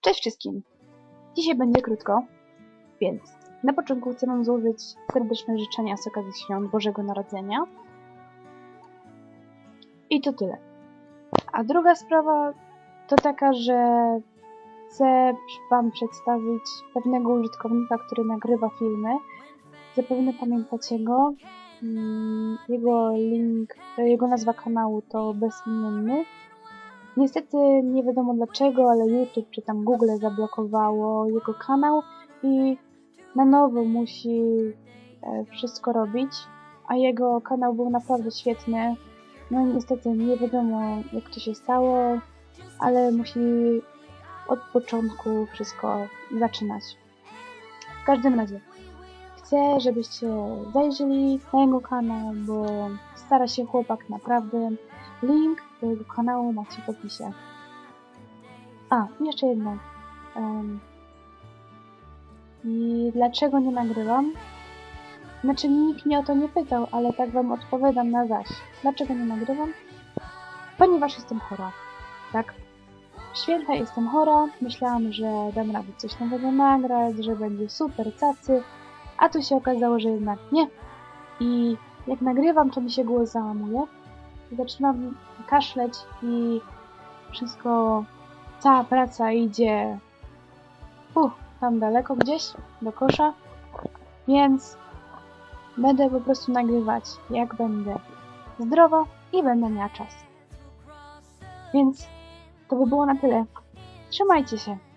Cześć wszystkim! Dzisiaj będzie krótko, więc na początku chcę Wam złożyć serdeczne życzenia z okazji świąt Bożego Narodzenia. I to tyle. A druga sprawa to taka, że chcę Wam przedstawić pewnego użytkownika, który nagrywa filmy. Zapewne pamiętacie go. Mm, Jego link, jego nazwa kanału to bezimienny. Niestety nie wiadomo dlaczego, ale YouTube czy tam Google zablokowało jego kanał i na nowo musi e, wszystko robić, a jego kanał był naprawdę świetny. No niestety nie wiadomo jak to się stało, ale musi od początku wszystko zaczynać. W każdym razie chcę, żebyście zajrzeli na jego kanał, bo stara się chłopak naprawdę. Link do jego kanału macie w opisie. A, jeszcze jedno. Em, I dlaczego nie nagrywam? Znaczy nikt mnie o to nie pytał, ale tak wam odpowiadam na zaś. Dlaczego nie nagrywam? Ponieważ jestem chora. Tak. Święta jestem chora, myślałam, że dam radę coś nowego nagrać, że będzie super cacy, a tu się okazało, że jednak nie. I jak nagrywam, to mi się głos załamuje. Zaczynam kaszleć i wszystko, cała praca idzie uh, tam daleko gdzieś, do kosza. Więc będę po prostu nagrywać, jak będę zdrowa i będę miała czas. Więc to by było na tyle. Trzymajcie się.